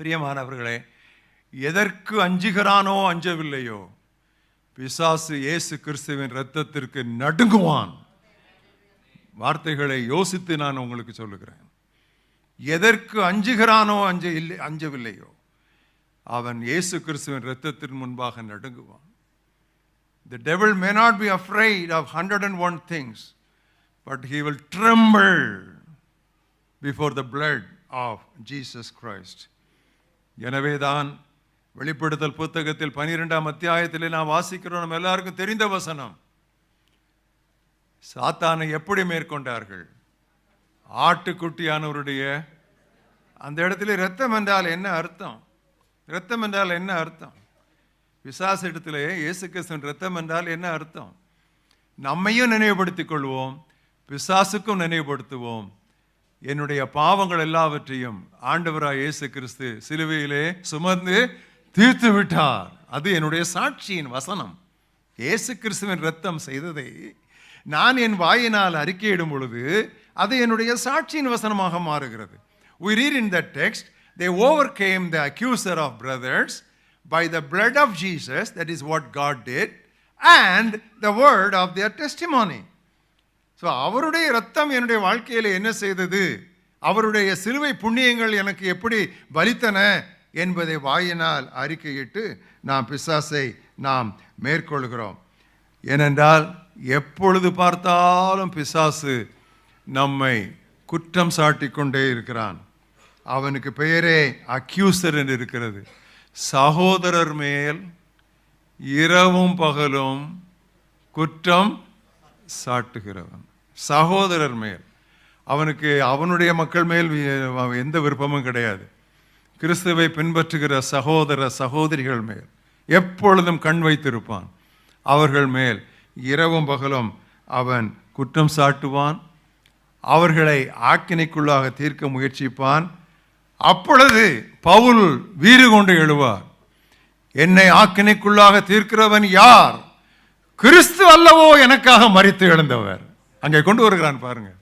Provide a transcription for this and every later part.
பிரியமானவர்களே எதற்கு அஞ்சுகிறானோ அஞ்சவில்லையோ பிசாசு இயேசு கிறிஸ்துவின் இரத்தத்திற்கு நடுங்குவான். வார்த்தைகளை யோசித்து நான் உங்களுக்கு சொல்லுகிறேன். எதற்கு அஞ்சுகிறானோ அஞ்ச இல்லை அஞ்சவில்லையோ அவன் இயேசு கிறிஸ்துவின் இரத்தத்தின் முன்பாக நடுங்குவான். The devil may not be afraid of 101 things, but he will tremble before the blood of Jesus Christ எனவேதான் வெளிப்படுத்தல் புத்தகத்தில் பனிரெண்டாம் அத்தியாயத்திலே நான் வாசிக்கிறோம். நம்ம எல்லாருக்கும் தெரிந்த வசனம். சாத்தானை எப்படி மேற்கொண்டார்கள்? ஆட்டுக்குட்டியானவருடைய அந்த இடத்துல இரத்தம் என்றால் என்ன அர்த்தம்? இரத்தம் என்றால் என்ன அர்த்தம்? விசாச இடத்துல இயேசு கிறிஸ்தன் ரத்தம் என்றால் என்ன அர்த்தம்? நம்மையும் நினைவுபடுத்திக் கொள்வோம் பிசாசுக்கும் நினைவுபடுத்துவோம். என்னுடைய பாவங்கள் எல்லாவற்றையும் ஆண்டவராய் இயேசு கிறிஸ்து சிலுவையிலே சுமந்து தீர்த்து விட்டார் அது என்னுடைய சாட்சியின் வசனம். இயேசு கிறிஸ்துவின் ரத்தம் செய்ததை நான் என் வாயினால் அறிக்கையிடும் பொழுது அது என்னுடைய சாட்சியின் வசனமாக மாறுகிறது. We read in text text they overcame the accuser of brothers by the blood of jesus that is what god did and the word of their testimony. So அவருடைய ரத்தம் என்னுடைய வாழ்க்கையில் என்ன செய்தது? அவருடைய சிலுவை புண்ணியங்கள் எனக்கு எப்படி பலித்தன என்பதை வாயினால் அறிக்கையிட்டு நாம் பிசாசை நாம் மேற்கொள்கிறோம். ஏனென்றால் எப்பொழுது பார்த்தாலும் பிசாசு நம்மை குற்றம் சாட்டி கொண்டே இருக்கிறான். அவனுக்கு பெயரே அக்யூசர் என்று இருக்கிறது. சகோதரர் மேல் இரவும் பகலும் குற்றம் சாட்டுகிறவன். சகோதரர் மேல். அவனுக்கு அவனுடைய மக்கள் மேல் எந்த விருப்பமும் கிடையாது. கிறிஸ்துவை பின்பற்றுகிற சகோதர சகோதரிகள் மேல். எப்பொழுதும் கண் வைத்திருப்பான். அவர்கள் மேல் இரவும் பகலும் அவன் குற்றம் சாட்டுவான். அவர்களை ஆக்கினைக்குள்ளாக தீர்க்க முயற்சிப்பான். அப்பொழுது பவுல் வீறு கொண்டு எழுவார். என்னை ஆக்கினைக்குள்ளாக தீர்க்கிறவன் யார்? கிறிஸ்து அல்லவோ எனக்காக மறித்து எழுந்தவர். அங்கே கொண்டு வருகிறான் பாருங்க.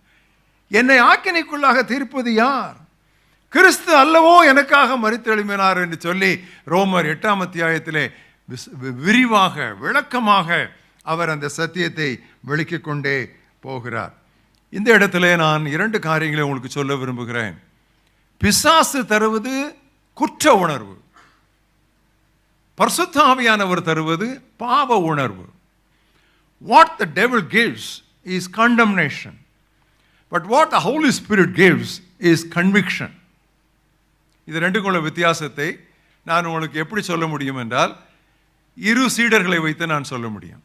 என்னை ஆக்கினைக்குள்ளாக தீர்ப்பது யார்? கிறிஸ்து அல்லவோ எனக்காக மறுத்தெழுமினார் என்று சொல்லி ரோமர் எட்டாம் அத்தியாயத்திலே விஸ்- வி- விரிவாக விளக்கமாக அவர் அந்த சத்தியத்தை விளக்கிக் கொண்டே போகிறார். இந்த இடத்துல நான் இரண்டு காரியங்களை உங்களுக்கு சொல்ல விரும்புகிறேன். பிசாசு தருவது குற்ற உணர்வு. பர்சுத்தாவியானவர் தருவது பாவ உணர்வு. What the devil gives is condemnation. But what the Holy Spirit gives is conviction. இது ரெண்டுக்குள்ள வித்தியாசத்தை நான் உங்களுக்கு எப்படி சொல்ல முடியும் என்றால் இரு சீடர்களை வைத்து நான் சொல்ல முடியும்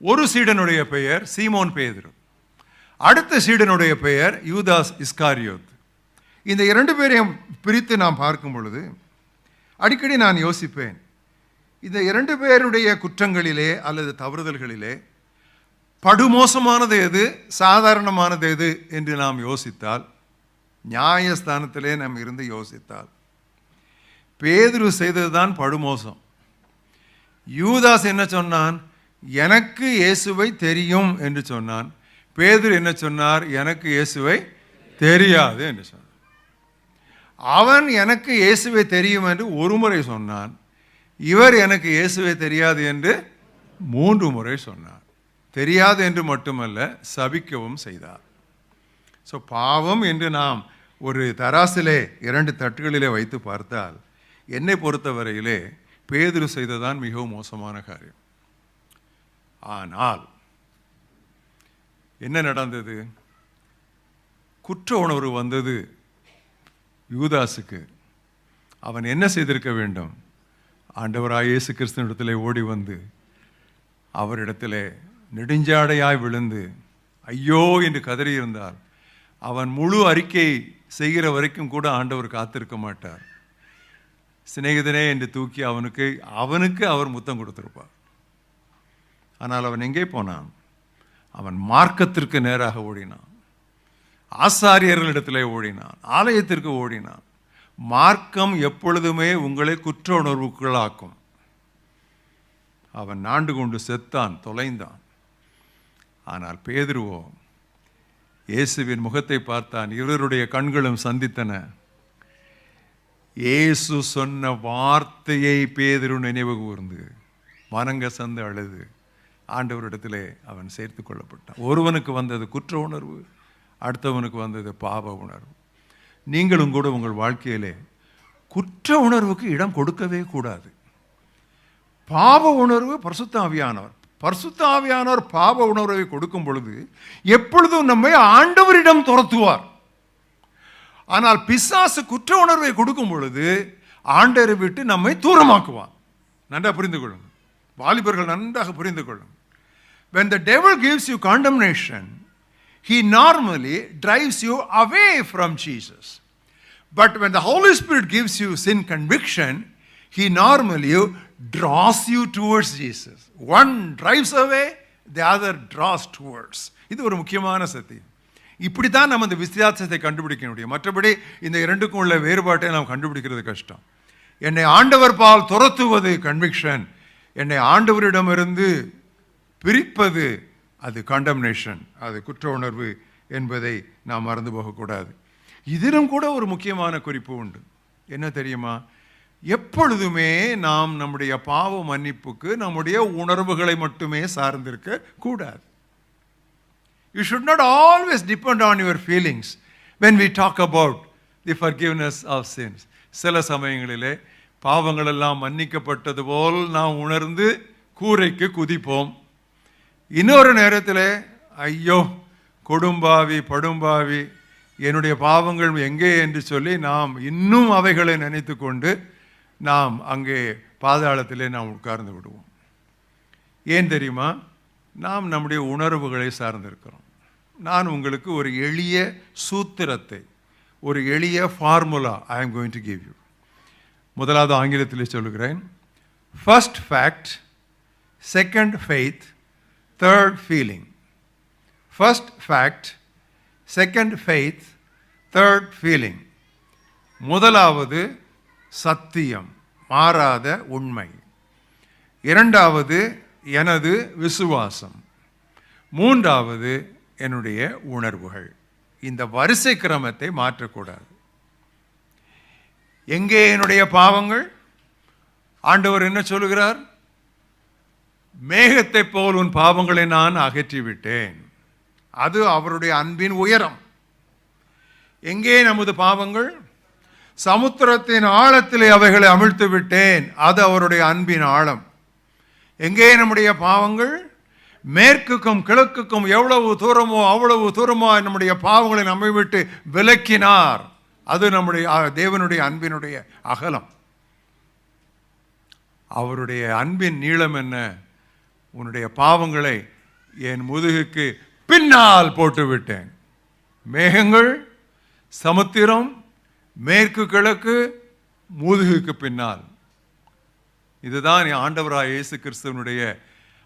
ஒரு சீடனுடைய பெயர் சீமோன் பேதுரு அடுத்த சீடனுடைய பெயர் யூதாஸ் இஸ்காரியோத் இந்த இரண்டு பேரையும் பிரித்து நாம் பார்க்கும் பொழுது அடிக்கடி நான் யோசிப்பேன் இந்த இரண்டு பேருடைய குற்றங்களிலே அல்லது தவறுதல்களிலே படுமோசமானது எது? சாதாரணமானது எது? என்று நாம் யோசித்தால் நியாயஸ்தானத்திலே நாம் இருந்து யோசித்தால் பேதுரு செய்ததுதான் படுமோசம். யூதாஸ் என்ன சொன்னான்? எனக்கு இயேசுவை தெரியும் என்று சொன்னான். பேதுரு என்ன சொன்னார்? எனக்கு இயேசுவை தெரியாது என்று சொன்னான் அவன் எனக்கு இயேசுவை தெரியும் என்று ஒரு முறை சொன்னான். இவர் எனக்கு இயேசுவை தெரியாது என்று மூன்று முறை சொன்னார். தெரியாது என்று மட்டுமல்ல சபிக்கவும் செய்தார். ஸோ பாவம் என்று நாம் ஒரு தராசிலே இரண்டு தட்டுகளிலே வைத்து பார்த்தால் என்னை பொறுத்தவரையிலே பேதுரு செய்ததான் மிகவும் மோசமான காரியம். ஆனால் என்ன நடந்தது? குற்ற உணர்வு வந்தது யூதாசுக்கு அவன் என்ன செய்திருக்க வேண்டும்? ஆண்டவராக இயேசு கிறிஸ்தனிடத்தில் ஓடி வந்து அவரிடத்திலே நெடுஞ்சாடையாய் விழுந்து ஐயோ என்று கதறியிருந்தார் அவன் முழு அறிக்கை செய்கிற வரைக்கும் கூட ஆண்டவர் காத்திருக்க மாட்டார். சிநேகிதனே என்று தூக்கி அவனுக்கு அவனுக்கு அவர் முத்தம் கொடுத்துருப்பார். ஆனால் அவன் எங்கே போனான்? அவன் மார்க்கத்திற்கு நேராக ஓடினான். ஆசாரியர்களிடத்திலே ஓடினான். ஆலயத்திற்கு ஓடினான். மார்க்கம் எப்பொழுதுமே உங்களை குற்ற உணர்வுக்குள்ளாக்கும் அவன் நாண்டு கொண்டு செத்தான் தொலைந்தான். ஆனால் பேதுருவோ இயேசுவின் முகத்தை பார்த்தான் இவருடைய கண்களும் சந்தித்தன. இயேசு சொன்ன வார்த்தையை பேதுரு நினைவு கூர்ந்து மனங்க சந்து அழுது. ஆண்டவரிடத்திலே அவன் சேர்த்து கொள்ளப்பட்டான். ஒருவனுக்கு வந்தது குற்ற உணர்வு அடுத்தவனுக்கு வந்தது பாவ உணர்வு. நீங்களும் கூட உங்கள் வாழ்க்கையிலே குற்ற உணர்வுக்கு இடம் கொடுக்கவே கூடாது. பாவ உணர்வு பரிசுத்த ஆவியானவர் பாப பாவ உணர்வை கொடுக்கும் பொழுது எப்பொழுதும் நம்மை ஆண்டவரிடம் துரத்துவார். ஆனால் பிசாசு குற்ற உணர்வை கொடுக்கும் பொழுது ஆண்டரை விட்டு நம்மை தூரமாக்குவான் நன்றாக புரிந்து கொள்ளும் வாலிபர்கள் நன்றாக புரிந்து கொள்ளும் when the the gives you you he normally normally you away from from but when the the holy gives you sin conviction he normally you draws you towards jesus. One drives away the other draws towards. இது ஒரு முக்கியமான சத்தியம். இப்படி தான் நம்ம இந்த வித்தியாசத்தை கண்டுபிடிக்க முடியும். மற்றபடி இந்த இரண்டுக்கும் உள்ள வேறுபாட்டை நாம் கண்டுபிடிக்கிறது கஷ்டம். என்னை ஆண்டவர் பால் துரத்துவது கன்விக்ஷன் என்னை ஆண்டவரிடமிருந்து பிரிப்பது அது கண்டம்னேஷன் அது குற்ற உணர்வு என்பதை நாம் மறந்து போகக்கூடாது. இதிலும் கூட ஒரு முக்கியமான குறிப்பு உண்டு. என்ன தெரியுமா? எப்பொழுதுமே நாம் நம்முடைய பாவ மன்னிப்புக்கு நம்முடைய உணர்வுகளை மட்டுமே சார்ந்திருக்க கூடாது. You should not always depend on your feelings when we talk about the forgiveness of sins சில சமயங்களிலே பாவங்களெல்லாம் மன்னிக்கப்பட்டது போல் நாம் உணர்ந்து கூரைக்கு குதிப்போம். இன்னொரு நேரத்தில் ஐயோ கொடும்பாவி படும்பாவி என்னுடைய பாவங்கள் எங்கே? என்று சொல்லி நாம் இன்னும் அவைகளை நினைத்து கொண்டு நாம் அங்கே பாதாளத்திலே நாம் உட்கார்ந்து விடுவோம். ஏன் தெரியுமா? நாம் நம்முடைய உணர்வுகளை சார்ந்திருக்கிறோம். நான் உங்களுக்கு ஒரு எளிய சூத்திரத்தை ஒரு எளிய formula I am going to give you முதலாவது ஆங்கிலத்தில் சொல்லுகிறேன். First fact second faith third feeling first fact second faith third feeling முதலாவது சத்தியம் மாறாத உண்மை. இரண்டாவது எனது விசுவாசம். மூன்றாவது என்னுடைய உணர்வுகள். இந்த வரிசை கிரமத்தை மாற்றக்கூடாது. எங்கே என்னுடைய பாவங்கள்? ஆண்டவர் என்ன சொல்லுகிறார்? மேகத்தை போல் உன் பாவங்களை நான் அகற்றிவிட்டேன். அது அவருடைய அன்பின் உயரம். எங்கே நமது பாவங்கள்? சமுத்திரத்தின் ஆழத்திலே அவைகளை அமிழ்த்து விட்டேன். அது அவருடைய அன்பின் ஆழம். எங்கே நம்முடைய பாவங்கள்? மேற்குக்கும் கிழக்குக்கும் எவ்வளவு தூரமோ அவ்வளவு தூரமோ நம்முடைய பாவங்களை நம்மை விட்டு விலக்கினார். அது நம்முடைய தேவனுடைய அன்பினுடைய அகலம். அவருடைய அன்பின் நீளம் என்ன? உன்னுடைய பாவங்களை என் முதுகுக்கு பின்னால் போட்டுவிட்டேன். மேகங்கள் சமுத்திரம் மேற்கு கிழக்கு முதுகுக்கு பின்னால். இதுதான் ஆண்டவராய் இயேசு கிறிஸ்துவனுடைய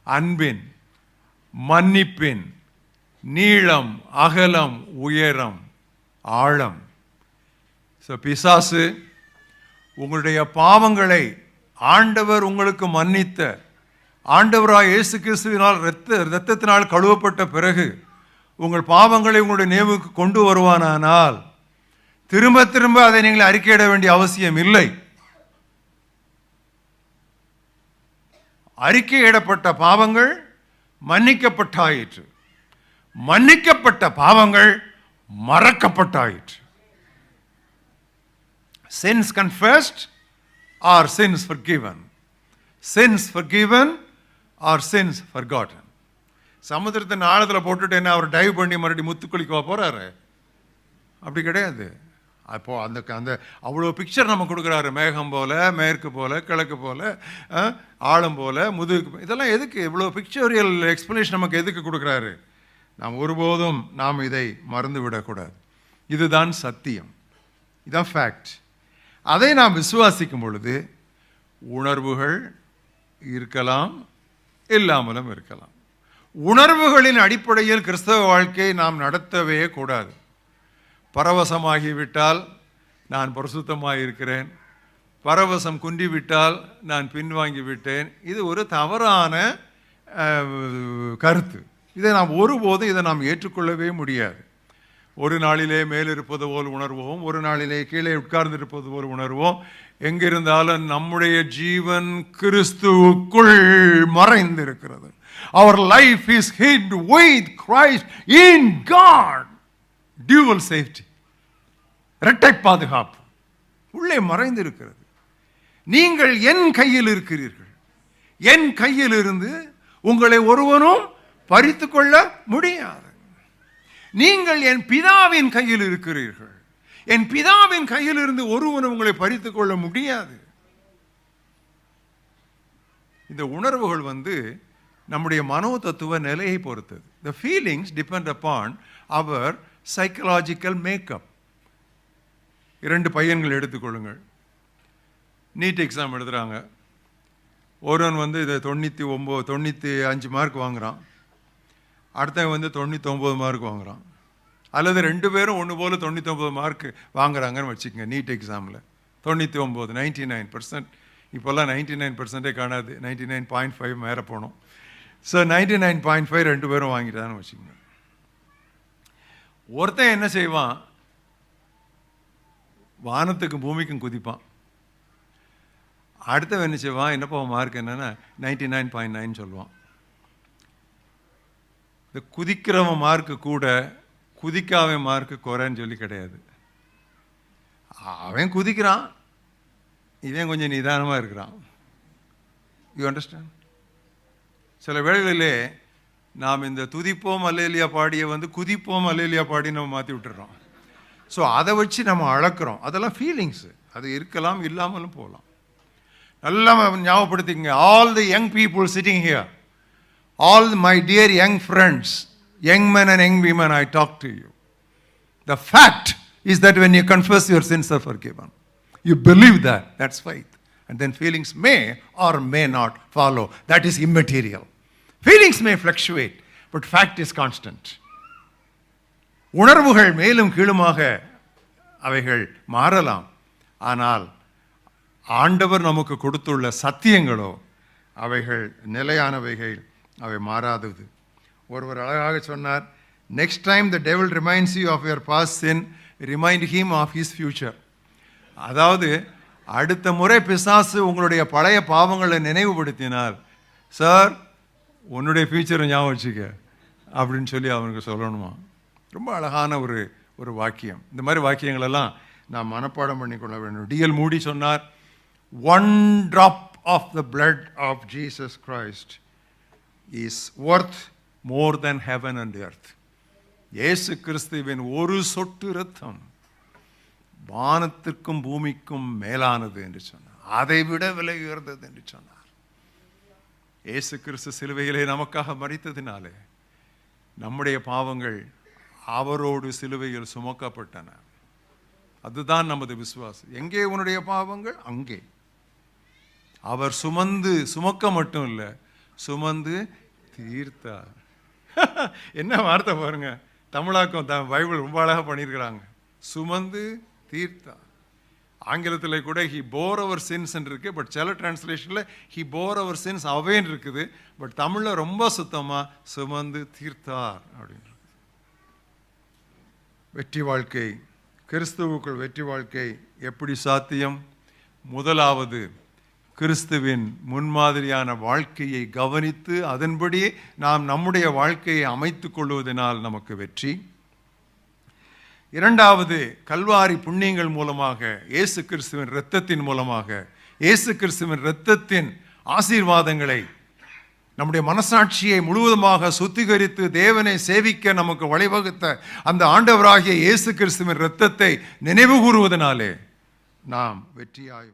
அன்பின் மன்னிப்பின் நீளம் அகலம் உயரம் ஆழம். ஸோ பிசாசு உங்களுடைய பாவங்களை ஆண்டவர் உங்களுக்கு மன்னித்த ஆண்டவராய் இயேசு கிறிஸ்துவினால் இரத்த இரத்தத்தினால் கழுவப்பட்ட பிறகு உங்கள் பாவங்களை உங்களுடைய நினைவுக்கு கொண்டு வருவானானால் திரும்ப திரும்ப அதை நீங்கள் அறிக்கையிட வேண்டிய அவசியம் இல்லை. அறிக்கையிடப்பட்ட பாவங்கள் மன்னிக்கப்பட்டாயிற்று. மன்னிக்கப்பட்ட பாவங்கள் மறக்கப்பட்டாயிற்று. Sins confessed or sins forgiven. Sins forgiven or sins forgotten. சமுத்திரத்தின் ஆழத்தில் போட்டுட்டு என்ன அவர் டைவ் பண்ணி மறுபடியும் முத்துக்குளிக்க போறாரு? அப்படி கிடையாது. அப்போ அந்த அந்த அவ்வளோ பிக்சர் நம்ம கொடுக்குறாரு. மேகம் போல் மேற்கு போல கிழக்கு போல ஆழம் போல முதுகு இதெல்லாம் எதுக்கு? இவ்வளோ பிக்சரியல் எக்ஸ்பிளேஷன் நமக்கு எதுக்கு கொடுக்குறாரு? நாம் ஒருபோதும் நாம் இதை மறந்து விடக்கூடாது இதுதான் சத்தியம். இதுதான் ஃபேக்ட் அதை நாம் விசுவாசிக்கும் பொழுது உணர்வுகள் இருக்கலாம் இல்லாமலும் இருக்கலாம். உணர்வுகளின் அடிப்படையில் கிறிஸ்தவ வாழ்க்கையை நாம் நடத்தவே கூடாது. பரவசமாகிவிட்டால் நான் பரிசுத்தமாக இருக்கிறேன் பரவசம் குன்றிவிட்டால் நான் பின்வாங்கி விட்டேன் இது ஒரு தவறான கருத்து. இதை நாம் ஒருபோதும் இதை நாம் ஏற்றுக்கொள்ளவே முடியாது. ஒரு நாளிலே மேலிருப்பது போல் உணர்வோம் ஒரு நாளிலே கீழே உட்கார்ந்திருப்பது போல் உணர்வோம். எங்கிருந்தாலும் நம்முடைய ஜீவன் கிறிஸ்துவுக்குள் மறைந்திருக்கிறது. Our life is hid with Christ in God dual safety இரட்டை பாதுகாப்பு. உள்ளே மறைந்திருக்கிறது. நீங்கள் என் கையில் இருக்கிறீர்கள். என் கையில் இருந்து உங்களை ஒருவனும் பறித்து கொள்ள முடியாது. நீங்கள் என் பிதாவின் கையில் இருக்கிறீர்கள். என் பிதாவின் கையில் இருந்து ஒருவனும் உங்களை பறித்து கொள்ள முடியாது. இந்த உணர்வுகள் வந்து நம்முடைய மனோ தத்துவ நிலையை பொறுத்தது. The feelings depend upon our psychological makeup இரண்டு பையன்கள் எடுத்துக்கொள்ளுங்கள். நீட் எக்ஸாம் எழுதுகிறாங்க ஒருவன் வந்து இதை தொண்ணூற்றி ஒம்பது தொண்ணூற்றி அஞ்சு மார்க் வாங்குறான். அடுத்தவன் வந்து தொண்ணூற்றொம்பது மார்க் வாங்குகிறான் அல்லது ரெண்டு பேரும் ஒன்று போல் தொண்ணூற்றொம்பது மார்க் வாங்குறாங்கன்னு வச்சுக்கோங்க நீட் எக்ஸாமில் தொண்ணூற்றி ஒம்பது நைன்ட்டி நைன் பர்சன்ட் இப்போல்லாம் நைன்ட்டி நைன் பர்சன்டே காணாது. நைன்ட்டி நைன் பாயிண்ட் ஃபைவ் மேலே போனோம். So ninety nine point five ரெண்டு பேரும் வாங்கிட்டான்னு வச்சுக்கோங்க. ஒருத்தன் என்ன செய்வான்? வானத்துக்கும் பூமிக்கும் குதிப்பான். அடுத்தவன் என்ன செய்வான்? என்னப்பா மார்க் என்னென்னா நைன்டி நைன் பாயிண்ட் நைன் சொல்லுவான். இந்த குதிக்கிறவன் மார்க்கு கூட குதிக்காவன் மார்க்கு குறைன்னு சொல்லி கிடையாது. அவன் குதிக்கிறான். இவன் கொஞ்சம் நிதானமாக இருக்கிறான். யூ அண்டர்ஸ்டாண்ட் சில வேளைகளிலே நாம் இந்த துதிப்போம் அலேலியா பாடியை வந்து குதிப்போம் அலேலியா பாடின்னு நம்ம மாற்றி விட்டுறோம் ஸோ அதை வச்சு நம்ம அளக்கிறோம் அதெல்லாம் ஃபீலிங்ஸு அது இருக்கலாம் இல்லாமலும் போகலாம் நல்லா ஞாபகப்படுத்திக்கங்க all the young people sitting here all my dear young friends young men and young women I talk to you the fact is that when you confess your sins are forgiven you believe that that's faith and then feelings may or may not follow that is immaterial feelings may fluctuate but fact is constant உணர்வுகள் மேலும் கீழுமாக அவைகள் மாறலாம். ஆனால் ஆண்டவர் நமக்கு கொடுத்துள்ள சத்தியங்களோ அவைகள் நிலையானவைகள் அவை மாறாதது. ஒருவர் அழகாக சொன்னார் next time the devil reminds you of your past sin remind him of his future அதாவது அடுத்த முறை பிசாசு உங்களுடைய பழைய பாவங்களை நினைவுபடுத்தினார் சார் உன்னுடைய ஃபியூச்சரை ஞாபகம் வச்சுக்க அப்படின்னு சொல்லி அவனுக்கு சொல்லணுமா? ரொம்ப அழகான ஒரு ஒரு வாக்கியம். இந்த மாதிரி வாக்கியங்களெல்லாம் நான் மனப்பாடம் பண்ணிக்கொள்ள வேண்டும். டிஎல் மூடி சொன்னார் one drop of the blood of Jesus Christ is worth more than heaven and earth இயேசு கிறிஸ்துவின் ஒரு சொட்டு ரத்தம் வானத்திற்கும் பூமிக்கும் மேலானது என்று சொன்னார். அதை விட விலை உயர்ந்தது என்று சொன்னார். இயேசு கிறிஸ்து சிலுவையிலே நமக்காக மறித்ததினாலே நம்முடைய பாவங்கள் அவரோடு சிலுவையில் சுமக்கப்பட்டன. அதுதான் நமது விசுவாசம். எங்கே உன்னுடைய பாவங்கள்? அங்கே. அவர் சுமந்து சுமக்க மட்டும் இல்லை சுமந்து தீர்த்தார். என்ன வார்த்தை பாருங்க. தமிழாக்கம் த பைபிள் ரொம்ப அழகாக பண்ணியிருக்கிறாங்க. சுமந்து தீர்த்தார். ஆங்கிலத்தில் கூட ஹி போர் அவர் சின்ஸ் இருக்கு பட் சில டிரான்ஸ்லேஷனில் ஹி போர் அவர் சின்ஸ் அவேன்னு இருக்குது பட் தமிழில் ரொம்ப சுத்தமாக சுமந்து தீர்த்தார் அப்படின்னு வெற்றி வாழ்க்கை கிறிஸ்துவுக்குள் வெற்றி வாழ்க்கை எப்படி சாத்தியம்? முதலாவது கிறிஸ்துவின் முன்மாதிரியான வாழ்க்கையை கவனித்து அதன்படி நாம் நம்முடைய வாழ்க்கையை அமைத்து கொள்வதனால் நமக்கு வெற்றி. இரண்டாவது கல்வாரி புண்ணியங்கள் மூலமாக இயேசு கிறிஸ்துவின் இரத்தத்தின் மூலமாக இயேசு கிறிஸ்துவின் இரத்தத்தின் ஆசீர்வாதங்களை நம்முடைய மனசாட்சியை முழுவதுமாக சுத்திகரித்து தேவனை சேவிக்க நமக்கு வழிவகுத்த அந்த ஆண்டவராகிய இயேசு கிறிஸ்துவின் இரத்தத்தை நினைவு கூறுவதனாலே நாம் வெற்றியாய்